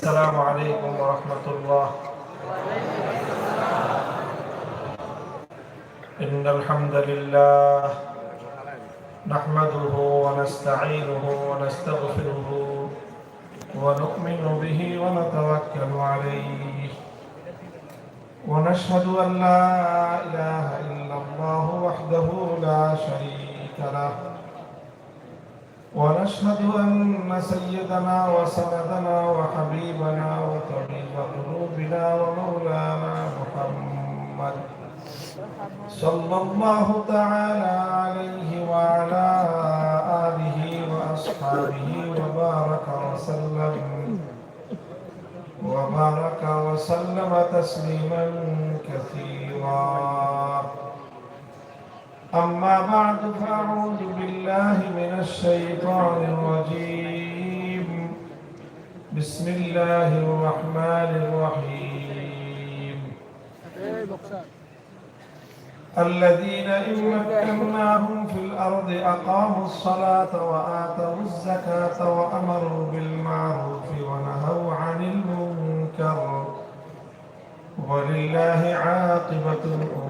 السلام عليكم ورحمة الله. إن الحمد لله نحمده ونستعينه ونستغفره ونؤمن به ونتوكل عليه. ونشهد أن لا إله إلا الله وحده لا شريك له. ونشهد أن سيدنا وسندنا وحبيبنا وطبيب قلوبنا ومولانا محمد صلى الله تعالى عليه وعلى آله وأصحابه وبارك وسلم. وبارك وسلم تسليما كثيرا. أما بعد فأعوذ بالله من الشيطان الرجيم. بسم الله الرحمن الرحيم. الذين إن مكناهم في الأرض أقاموا الصلاة وآتوا الزكاة وأمروا بالمعروف ونهوا عن المنكر. ولله عاقبة الأمور.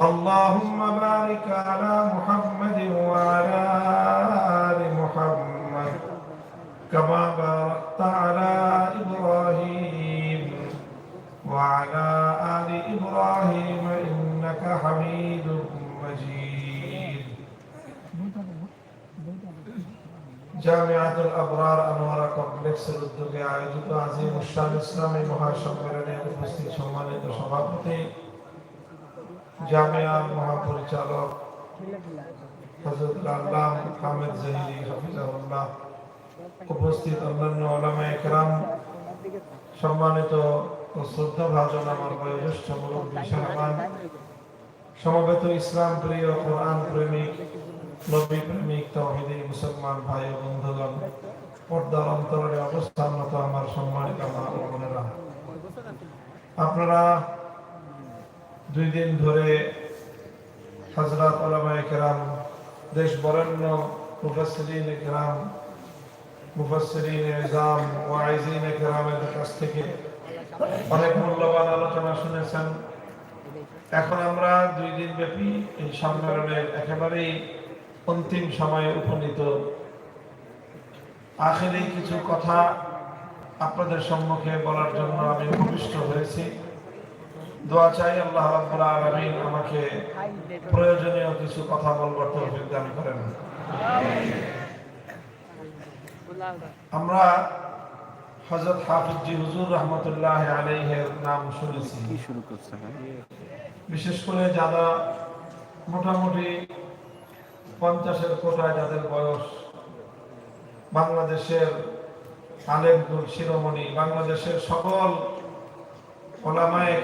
اللهم بارك على محمد وعلى آل محمد كما باركت على إبراهيم وعلى آل إبراهيم إنك حميد مجيد জামিয়াতুল আবরার আনোয়ারা কমপ্লেক্সের উদ্যোগে আয়োজিত আজিম উস্তাদ ইসলামী মহাসম্মেলনে উপস্থিত সম্মানিত সভাপতি জামিয়ার মহাপরিচালক হযরত আল্লাহ হামিদ জহিরি হাফিজাহুল্লাহ, উপস্থিত অন্যান্য ওলামায়ে কেরাম সম্মানিত ও শ্রদ্ধা ভাজন আমার বয়োজ্যেষ্ঠ মুরব্বী সাহবান, সমবেত ইসলাম প্রিয় কোরআন প্রেমিক, নবী প্রেমিক, তৌহিদি মুসলমান ভাই ও বন্ধুগণ, পর্দার অন্তরে অবস্থানরত আমার সম্মানিত মা আপনারা দুই দিন ধরে হজরত ওলামায়ে কেরাম দেশ বরেণ্য মুফাসসিরিন কেরাম মুফাসসিরিন ইজাম ওয়াইজিন কেরামের কাছ থেকে অনেক মূল্যবান আলোচনা শুনেছেন। এখন আমরা দুই দিন ব্যাপী এই সম্মেলনের একেবারেই অন্তিম সময়ে উপনীত। আখেরে কিছু কথা আপনাদের সম্মুখে বলার জন্য আমি উপবিষ্ট হয়েছি। দোয়া চাই আল্লাহ রাব্বুল আলামিন আমাকে প্রয়োজনীয় কিছু কথা বলবার তৌফিক দান করেন। আমরা হযরত হাফিজ জি হুজুর রহমতুল্লাহ আলাইহির নাম শুনেছি। কি শুরু হ্যাঁ বিশেষ করে যারা মোটামুটি পঞ্চাশের কোটায় যাদের বয়স বাংলাদেশের আলেমকুল শিরোমণি বাংলাদেশের সকল ওলামায়ে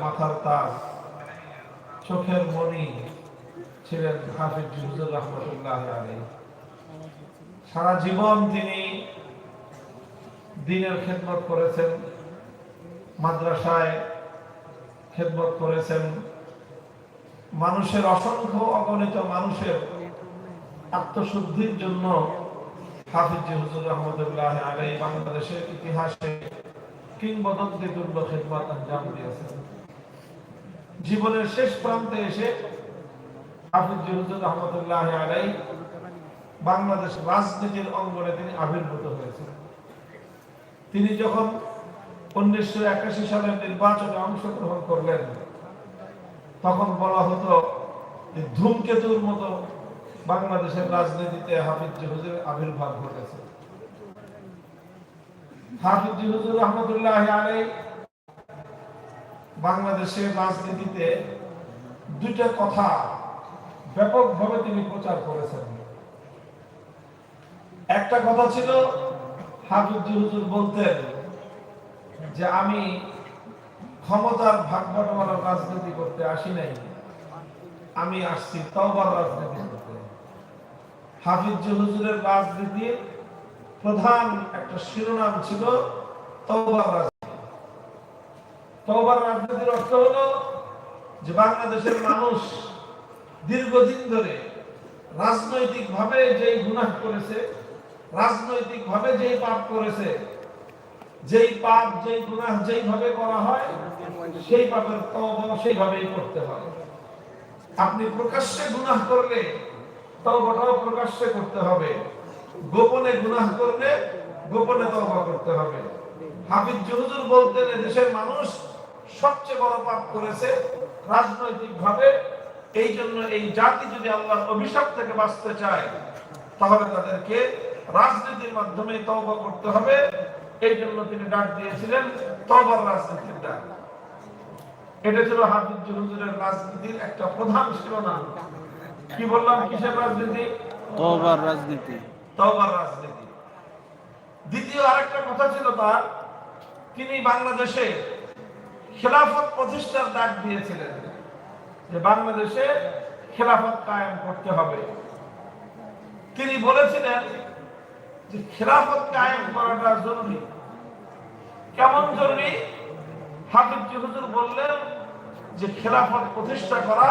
মাথার তার চোখের ছিলেন হাফিজ রহমতুল্লাহ আলী সারা জীবন তিনি দিনের খেদমত করেছেন, মাদ্রাসায় খেদমত করেছেন। মানুষের অসংখ্য অগণিত মানুষের আত্মশুদ্ধির জন্য হাফিজ হুজুর রহমতুল্লাহ আলাই বাংলাদেশের ইতিহাসে কিংবদন্তি তুল্য খেদমত আঞ্জাম দিয়েছেন। জীবনের শেষ প্রান্তে এসে বাংলাদেশ রাজনীতির অঙ্গনে তিনি আবির্ভূত হয়েছেন। তিনি যখন উনিশশো একাশি সালের নির্বাচনে অংশগ্রহণ করলেন, তখন বলা হতো ধূমকেতুর মতো বাংলাদেশের রাজনীতিতে হাফিজ হুজুর আবির্ভাব ঘটেছে। হাফিজ হুজুর রহমতুল্লাহ আলাই রাজনীতিতে দুইটা কথা ব্যাপকভাবে তিনি প্রচার করেছেন। একটা কথা ছিল, হাফিজ হুজুর বলতেন যে আমি ক্ষমতার ভাগ বটমার রাজনীতি করতে আসি নাই, আমি আসছি তওবার রাজনীতি করতে। হাফিজ হুজুরের রাজনীতির প্রধান একটা শিরোনাম ছিল তওবার রাজনীতি। তওবার রাজনীতির অর্থ হলো যে বাংলাদেশের মানুষ দীর্ঘদিন ধরে রাজনৈতিক ভাবে যেই গুনাহ করেছে রাজনৈতিক ভাবে যেই পাপ করেছে, যেই পাপ, যেই গুনাহ যেইভাবে করা হয়, সেই পাপের তওবা সেইভাবেই করতে হয়। আপনি প্রকাশ্যে গুনাহ করলে তওবাটাও প্রকাশ্যে করতে হবে। গোপনে গুনাহ করলে গোপনে তওবা করতে হবে। হাফিজ জহুজুর বলতেন দেশের মানুষ সবচেয়ে বড় পাপ করেছে রাজনৈতিক ভাবে এই জন্য এই জাতি যদি আল্লাহর অভিশাপ থেকে বাঁচতে চায়, তাহলে তাদেরকে রাজনীতির মাধ্যমে তওবা করতে হবে। এই জন্য তিনি ডাক দিয়েছিলেন, তওবার রাজনীতির ডাক। এটা ছিল হাফিজ হুজুরের রাজনীতির একটা প্রধান শিরোনাম। কি বললাম? কিসের রাজনীতি? তওবার রাজনীতি। রাজনীতি। দ্বিতীয় আরেকটা কথা ছিল তার, তিনি বাংলাদেশে খেলাফত প্রতিষ্ঠার ডাক দিয়েছিলেন যে বাংলাদেশে খেলাফত কায়েম করতে হবে। তিনি বলেছিলেন যে খেলাফত কায়েম করাটা জরুরি। কেমন জরুরি? হাফিজ হুজুর বললেন যে খেলাফত প্রতিষ্ঠা করা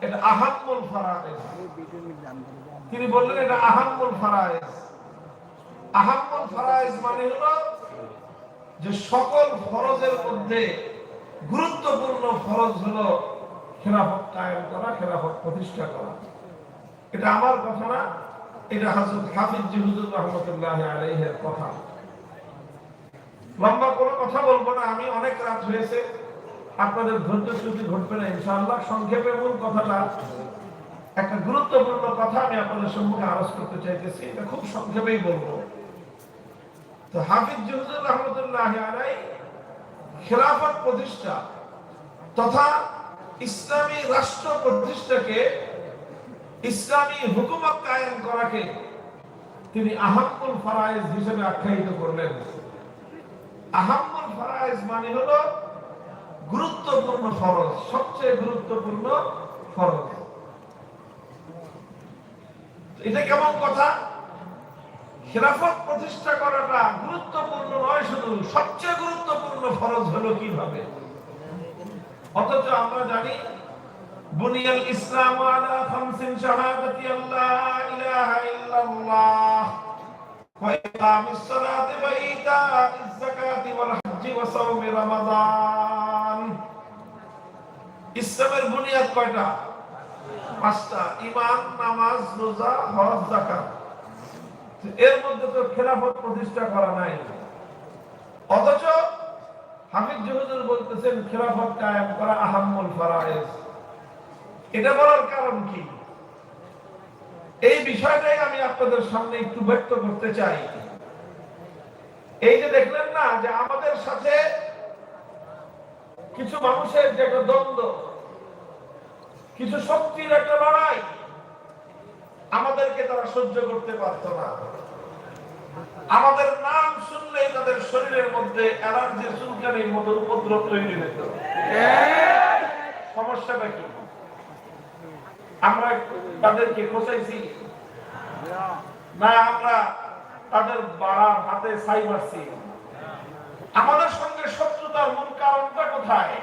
এটা আহাম্মুল ফারায়েজ তিনি বললেন, এটা আহাম্মুল ফারায়েজ। আহাম্মুল ফারায়েজ মানে হলো যে সকল ফরজের মধ্যে গুরুত্বপূর্ণ ফরজ হলো খেলাফত কায়েম করা, খেলাফত প্রতিষ্ঠা করা। এটা আমার কথা না, এটা হযরত হাফিজ হুজুর রহমতুল্লাহ আলাইহির কথা। লম্বা কোনো কথা বলব না, আমি অনেক রাত হয়েছে। আপনাদের ধৈর্য চ্যুতি ঘটবে না, ইনশাআল্লাহ। সংক্ষেপে মূল কথাটা একটা গুরুত্বপূর্ণ কথা আমি আপনাদের সম্মুখে আরজ করতে চাইতেছি, এটা খুব সংক্ষেপেই বলব। তো হাফিজ রহমতুল্লাহ খেলাফত প্রতিষ্ঠা তথা ইসলামী রাষ্ট্র প্রতিষ্ঠাকে ইসলামী হুকুমত কায়েম করাকে তিনি আহাম্মুল ফারায়েজ হিসেবে আখ্যায়িত করলেন। আহাম্মুল ফারায়েজ মানে হলো গুরুত্বপূর্ণ ফরজ, সবচেয়ে গুরুত্বপূর্ণ ফরজ। এটা কেমন কথা? খেলাফত প্রতিষ্ঠা করাটা গুরুত্বপূর্ণ নয় শুধু, সবচেয়ে গুরুত্বপূর্ণ ফরজ হলো কীভাবে? অথচ আমরা জানি, বুনিয়াল ইসলাম আলা খামসিন শাহাদাতি আল্লা ইলাহা ইল্লাল্লাহ। ওয়া যাকাতি ওয়াল হজ্জি ওয়া সাওমি রমাদান। ইসলামের বুনিয়াদ কয়টা? পাঁচটা ঈমান নামাজ, রোজা, হজ, যাকাত। এর মধ্যে তো খেলাফত প্রতিষ্ঠা করা নাই। অথচ হাফিজ জহুদুর বলতেছেন, খেলাফত কায়েম করা আহাম্মুল ফারায়েজ। এটা বলার কারণ কি? এই বিষয়টাই আমি আপনাদের সামনে একটু ব্যক্ত করতে চাই। এই যে দেখলেন না, যে আমাদের সাথে কিছু মানুষের যে একটা দ্বন্দ্ব কিছু শক্তির একটা লড়াই। আমাদেরকে তারা সহ্য করতে পারত না। আমাদের নাম শুনলেই তাদের শরীরের মধ্যে অ্যালার্জি মতো উপদ্রব তৈরি সমস্যাটা কি? আমরা তাদেরকে খোঁচাইছি। না, আমরা তাদের বাড়ার হাতে ছাই মারছি। আমাদের সঙ্গে শত্রুতার মূল কারণটা কোথায়?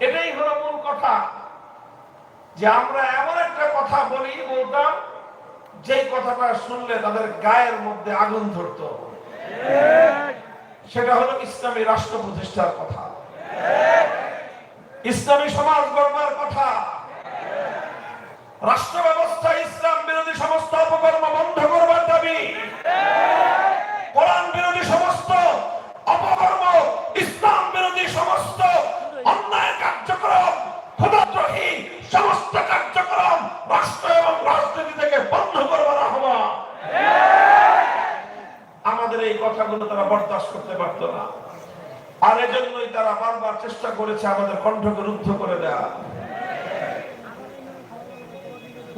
এটাই হলো মূল কথা। যে আমরা এমন একটা কথা বলি, বলতাম যে কথাটা শুনলে তাদের গায়ের মধ্যে আগুন ধরত। সেটা হলো ইসলামী রাষ্ট্র প্রতিষ্ঠার কথা। ইসলামী সমাজ গড়বার কথা। রাষ্ট্র ব্যবস্থা, ইসলাম বিরোধী সমস্ত অপকর্ম বন্ধ করবার দাবি। কথাগুলো তারা বরদাস্ত করতে পারত না। আর এজন্যই তারা বারবার চেষ্টা করেছে আমাদের কণ্ঠকে রুদ্ধ করে দেওয়া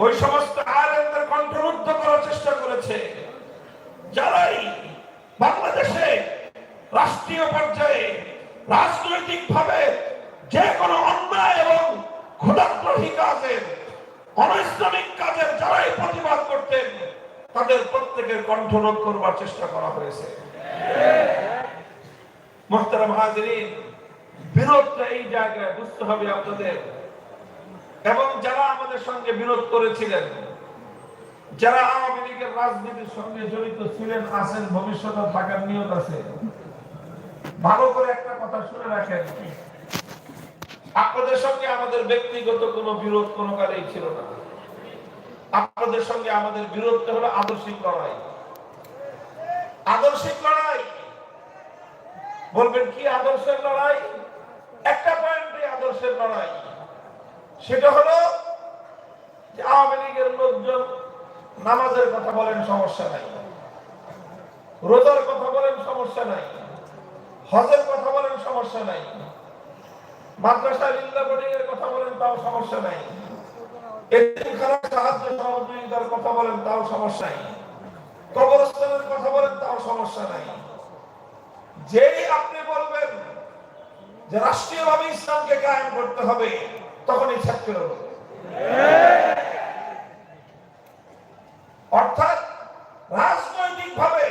ওই সমস্ত আলেমদের কণ্ঠরুদ্ধ করার চেষ্টা করেছে। যারাই বাংলাদেশে রাষ্ট্রীয় পর্যায়ে রাজনৈতিক ভাবে যে কোনো অন্যায় এবং ক্ষুদাগ্রহী কাজের অনৈসলামিক কাজের যারাই প্রতিবাদ করতেন, তাদের প্রত্যেকের কণ্ঠরোধ করবার চেষ্টা করা হয়েছে। বিরোধটা এই জায়গায় বুঝতে হবে আপনাদের। এবং যারা আমাদের সঙ্গে বিরোধ করেছিলেন, যারা আওয়ামী লীগের রাজনীতির সঙ্গে জড়িত ছিলেন, আছেন ভবিষ্যতে থাকার নিয়ত আছে। ভালো করে একটা কথা শুনে রাখেন, আপনাদের সঙ্গে আমাদের ব্যক্তিগত কোনো বিরোধ কোনো কালেই ছিল না। আপনাদের সঙ্গে আমাদের বিরোধটা হলো আদর্শিক লড়াই। আদর্শিক লড়াই। বলবেন কি আদর্শের লড়াই? একটা পয়েন্টে আদর্শের লড়াই। সেটা হলো যে আওয়ামী লীগের লোকজন নামাজের কথা বলেন, সমস্যা নাই। রোজার কথা বলেন, সমস্যা নাই। হজের কথা বলেন, সমস্যা নাই। মাদ্রাসা লিল্লা বোর্ডিং এর কথা বলেন, তাও সমস্যা নাই। এতিমখানার সাহায্য সহযোগিতার কথা বলেন, তাও সমস্যা নাই। কবরস্থানের কথা বলেন তাও সমস্যা নাই। যেই আপনি বলবেন যে রাষ্ট্রীয়ভাবে ইসলামকে কায়েম করতে হবে, তখনই ছাত্র অর্থাৎ রাজনৈতিক ভাবে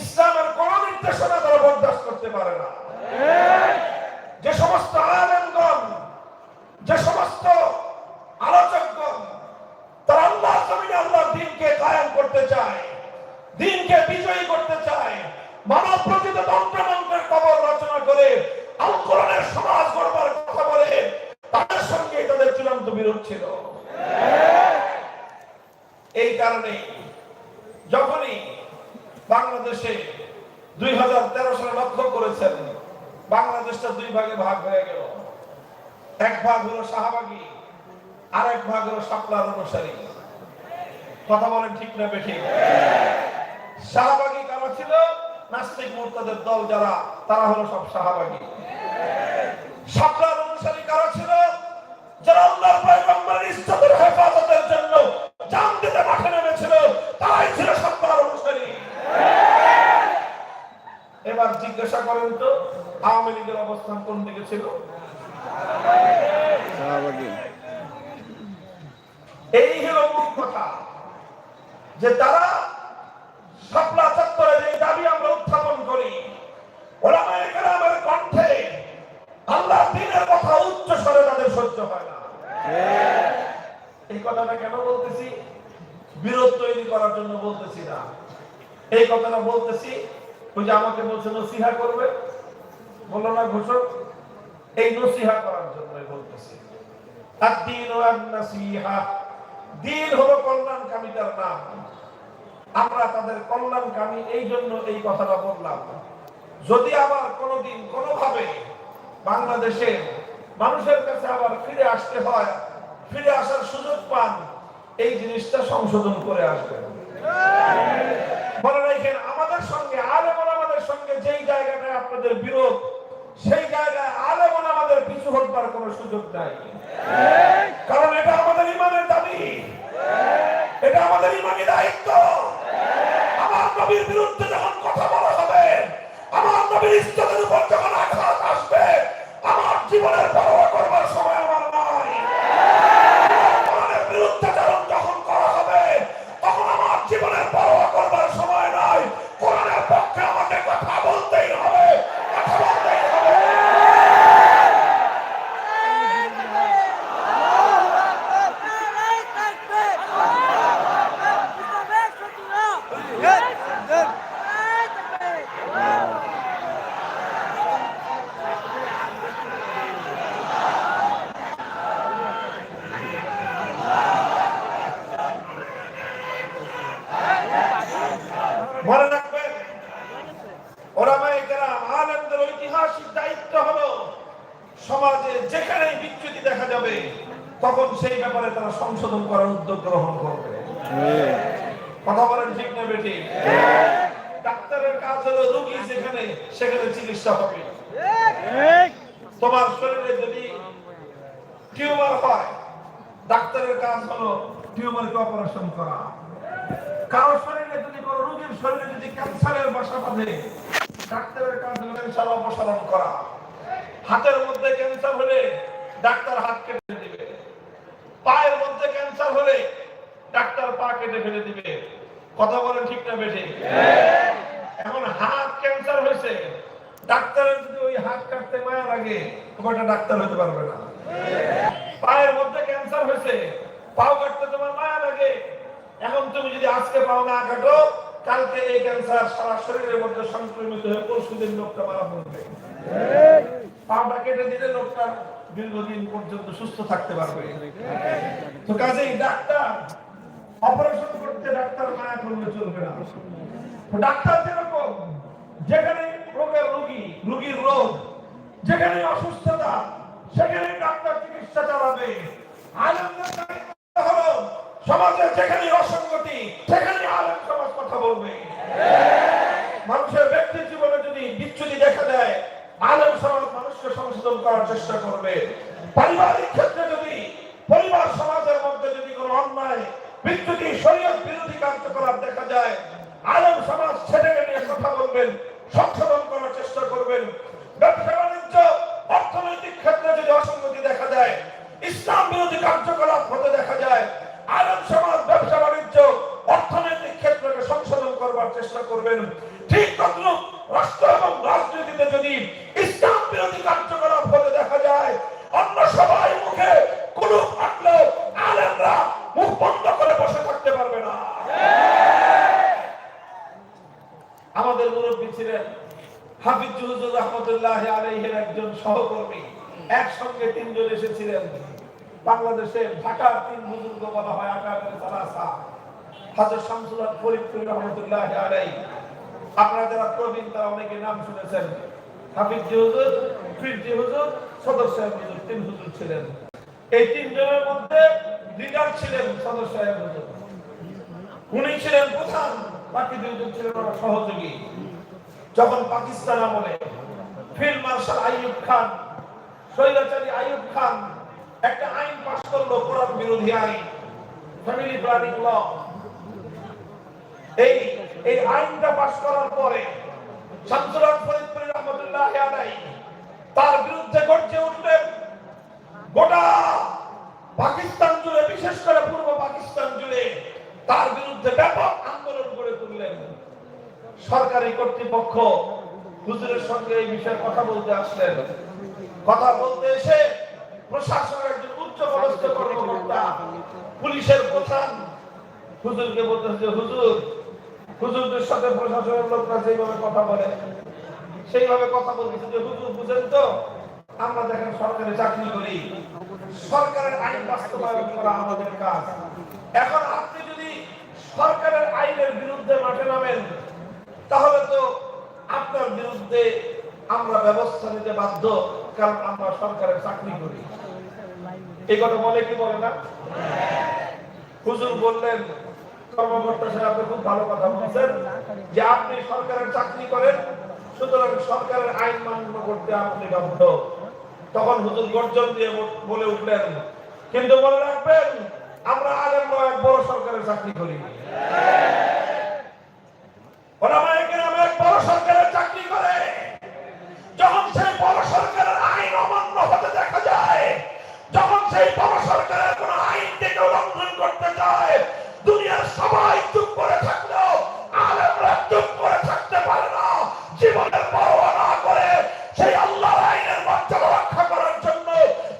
ইসলামের কোন নির্দেশনা তারা বরদাস্ত করতে পারে না। বিরোধ ছিল এই কারণে যখনই বাংলাদেশে দুই হাজার তেরো সালে লক্ষ্য করেছেন, বাংলাদেশটা দুই ভাগে ভাগ হয়ে গেল। এক ভাগ হলো শাহবাগী আর এক ভাগ হলো সাপলার অনুসারী। কথা বলেন ঠিক না বেঠি? শাহবাগী কারা ছিল? নাস্তিক মুরতাদের দল যারা, তারা হলো সব শাহবাগী। সাপলার অনুসারী কারা ছিল? যারা আল্লাহর পয়গম্বরের ইজ্জতের হেফাজতের জন্য জান দিতে মাঠে নেমেছিল তারাই ছিল সাপলার অনুসারী। এবার জিজ্ঞাসা করেন তো আওয়ামী লীগের অবস্থান কোন দিকে ছিল? এই হলো মূল কথা যে তারা শাপলা চত্বরে যে দাবি আমরা উত্থাপন করি ওলামায়ে কেরামের কণ্ঠে আল্লাহ দিনের কথা উচ্চ স্বরে তাদের সহ্য হয় না। এই কথাটা কেন বলতেছি? বিরোধ তৈরি করার জন্য বলতেছি না। এই কথাটা বলতেছি, ওই যে আমাকে বলছে, নসিহা করবে? বলল না ঘোষক, এই নসিহা করার জন্য বলতেছি। আদ-দীন ওয়ান-নাসিহা দিন হলো কল্যাণকামিতার নাম। আমরা তাদের কল্যাণকামী, এই জন্য এই কথাটা বললাম। যদি আবার কোনোদিন, কোনোভাবে বাংলাদেশের মানুষের কাছে আবার ফিরে আসতে হয়, ফিরে আসার সুযোগ পান, এই জিনিসটা সংশোধন করে আসবেন। রাখেন, আমাদের সঙ্গে, আলেমন আমাদের সঙ্গে যেই জায়গাটায় আপনাদের বিরোধ, সেই জায়গায় আমাদের পিছু সুযোগ নাই। কারণ এটা আমাদের ইমানের দাবি। এটা আমাদের ইমানি দায়িত্ব। আমার নবীর বিরুদ্ধে যখন কথা বলা হবে, আমার নবীর উপর যখন আঘাত আসবে আমার জীবনের পরোয়া করবার সময় আমার নাই কোরআনের বিরুদ্ধাচরণ যখন করা হবে তখন আমার জীবনের পরোয়া করবার সময় নাই কোরআনের পক্ষে আমাকে কথা বলতেই হবে কথা বলতেই হবে মনে রাখবেন ওলামায়ে কেরাম আলেমদের ঐতিহাসিক দায়িত্ব হলো সমাজে যেখানেই বিচ্যুতি দেখা যাবে তখন সেই তারা সংশোধন করার উদ্যোগ গ্রহণ করবে। কথা বলেন ঠিক না বেটি ডাক্তারের কাজ হলো রোগী যেখানে সেখানে চিকিৎসা হবে। তোমার শরীরে যদি টিউমার হয় ডাক্তারের কাজ হলো টিউমারকে অপারেশন করা। কারও শরীরে যদি কোনো রোগীর শরীরে যদি ক্যান্সারের বাসা বাঁধে ডাক্তারের কাজ হলো ক্যান্সার অপসারণ করা। হাতের মধ্যে ক্যান্সার হলে ডাক্তার হাত কেটে দিবে। পায়ের মধ্যে ক্যান্সার হলে ডাক্তার পা কেটে ফেলে দিবে। কথা বলেন ঠিক না বেঠে? এখন হাত ক্যান্সার হয়েছে। ডাক্তারের যদি ওই হাত কাটতে মায়া লাগে তোমারটা ডাক্তার হতে পারবে না। পায়ের মধ্যে ক্যান্সার হয়েছে, পাও কাটতে তোমার মায়া লাগে। এখন তুমি যদি আজকে পাও না কাটো, কালকে এই ক্যান্সার সারা শরীরের মধ্যে সংক্রমিত হয়ে পরশু দিন লোকটা মারা পড়বে। পাটা কেটে দিলে লোকটা দীর্ঘদিন পর্যন্ত সুস্থ থাকতে পারবে। তো কাজেই ডাক্তার, অপারেশন করতে ডাক্তার মায়া করলে চলবে না। ডাক্তার যেরকম, যেখানে রোগের রোগী, রোগীর রোগ, যেখানে অসুস্থতা, সেখানে ডাক্তার চিকিৎসা চালাবে। হলো, সমাজে যেখানে অসঙ্গতি, সেখানে আলেম সমাজ কথা বলবে। মানুষের ব্যক্তি জীবনে যদি বিচ্ছুতি দেখা দেয়, আলেম সমাজ মানুষকে সংশোধন করার চেষ্টা করবে। পারিবারিক ক্ষেত্রে যদি, পরিবার সমাজের মধ্যে যদি কোনো অন্যায় বিচ্ছুতি শরীয়ত বিরোধী কার্যকলাপ দেখা যায়, আলেম সমাজ ছেলেকে নিয়ে কথা বলবেন, সংশোধন করার চেষ্টা করবেন। ব্যবসা বাণিজ্য, অর্থনৈতিক ক্ষেত্রে যদি অসঙ্গতি দেখা যায়, ইসলাম বিরোধী কার্যকলাপ হতে দেখা যায়, আলেম সমাজ, ব্যবসা বাণিজ্য, অর্থনৈতিক ক্ষেত্রকে সংশোধন করবার চেষ্টা করবেন। ঠিক তদ্রুপ রাষ্ট্র এবং রাজনীতিতে যদি বিরোধী কার্যকলাপ হতে দেখা যায়। অন্য সবাই মুখে কুলুপ আটলেও আলেমরা মুখ বন্ধ করে বসে থাকতে পারবে না। আমাদের মুরব্বী ছিলেন হাফিজ জুহুজুর রহমতুল্লাহ আলাইহের একজন সহকর্মী। একসঙ্গে তিনজন এসেছিলেন। বাংলাদেশে ঢাকার তিন বুজুর্গ বলা হয় আকারের সালাসা। হাজর শামসুল ফরিদপুর রহমতুল্লাহ আলাই আপনারা যারা প্রবীণ, তারা অনেকে নাম শুনেছেন। যখন পাকিস্তান আমলে ফিল্ড মার্শাল আইয়ুব খান, স্বৈরাচারী আইয়ুব খান একটা আইন পাশ করল, কোরআন বিরোধী আইন ফ্যামিলি প্ল্যানিং ল এই এই আইনটা পাশ করার পরে শামসুল হক ফরিদপুরি রহমতুল্লাহ আলাই তার বিরুদ্ধে গর্জে উঠলেন গোটা পাকিস্তান জুড়ে, বিশেষ করে পূর্ব পাকিস্তান জুড়ে তার বিরুদ্ধে ব্যাপক আন্দোলন গড়ে তুললেন। সরকারি কর্তৃপক্ষ হুজুরের সঙ্গে এই বিষয়ে কথা বলতে আসলেন। কথা বলতে এসে প্রশাসনের একজন উচ্চ পদস্থ কর্মকর্তা, পুলিশের প্রধান হুজুরকে বলতেছে হুজুর হুজুরদের সাথে প্রশাসনের লোকরা যেভাবে কথা বলে, সেইভাবে কথা বলতেছে। যে হুজুর বুঝেন তো, আমরা দেখেন সরকারি চাকরি করি, সরকারের আইন বাস্তবায়ন করা আমাদের কাজ। এখন আপনি যদি সরকারের আইনের বিরুদ্ধে মাঠে নামেন, তাহলে তো আপনার বিরুদ্ধে আমরা ব্যবস্থা নিতে বাধ্য, কারণ আমরা সরকারের চাকরি করি। এই কথা বলে কি বলে না? হুজুর বললেন কর্মকর্তা সাহেব, আপনি খুব ভালো কথা বলছেন যে আপনি সরকারের চাকরি করেন, সুতরাং সরকারের আইন মান্য করতে আপনি বাধ্য। তখন হুজুর গর্জন দিয়ে বলে উঠলেন, কিন্তু মনে রাখবেন, আমরা আলেম এক বড় সরকারের চাকরি করি। করে। যখন সেই বড় সরকারের আইন অমান্য হতে দেখা যায়, যখন সেই বড় সরকারের কোন আইনকে কেউ লঙ্ঘন করতে চায় দুনিয়ার সবাই চুপ করে থাকলেও আলেমরা চুপ করে থাকতে পারে না জীবনের পরোয়া না করে সেই আল্লাহর আইনের মর্যাদা রক্ষা করার জন্য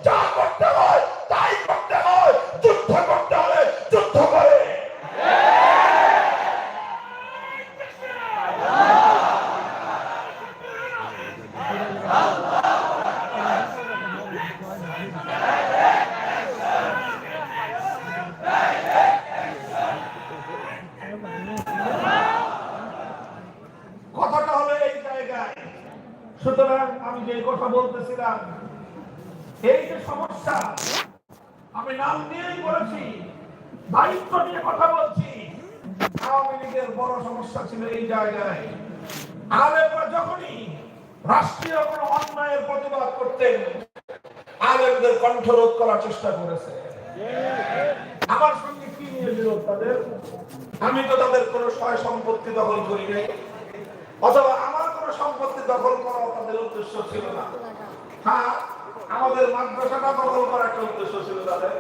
যা করতে হয় তাই করতে হয় যুদ্ধ করতে হলে যুদ্ধ করে কথাটা হলো এই জায়গায় সুতরাং আমি যে কথা বলতেছিলাম, এই যে সমস্যা, আমি নাম নিয়েই বলেছি, দায়িত্ব নিয়ে কথা বলছি। আওয়ামী লীগের বড় সমস্যা ছিল এই জায়গায়। আলেমরা যখনই রাষ্ট্রীয় কোনো অন্যায়ের প্রতিবাদ করতেন, আলেমদের কণ্ঠরোধ করার চেষ্টা করেছে। আমার সঙ্গে কি নিয়ে তাদের? আমি তো তাদের কোনো সয় সম্পত্তি দখল করি নাই। অথবা আমার সম্পত্তি দখল করা তাদের উদ্দেশ্য ছিল না। হ্যাঁ আমাদের মাদ্রাসাটা দখল করা একটা উদ্দেশ্য ছিল তাদের।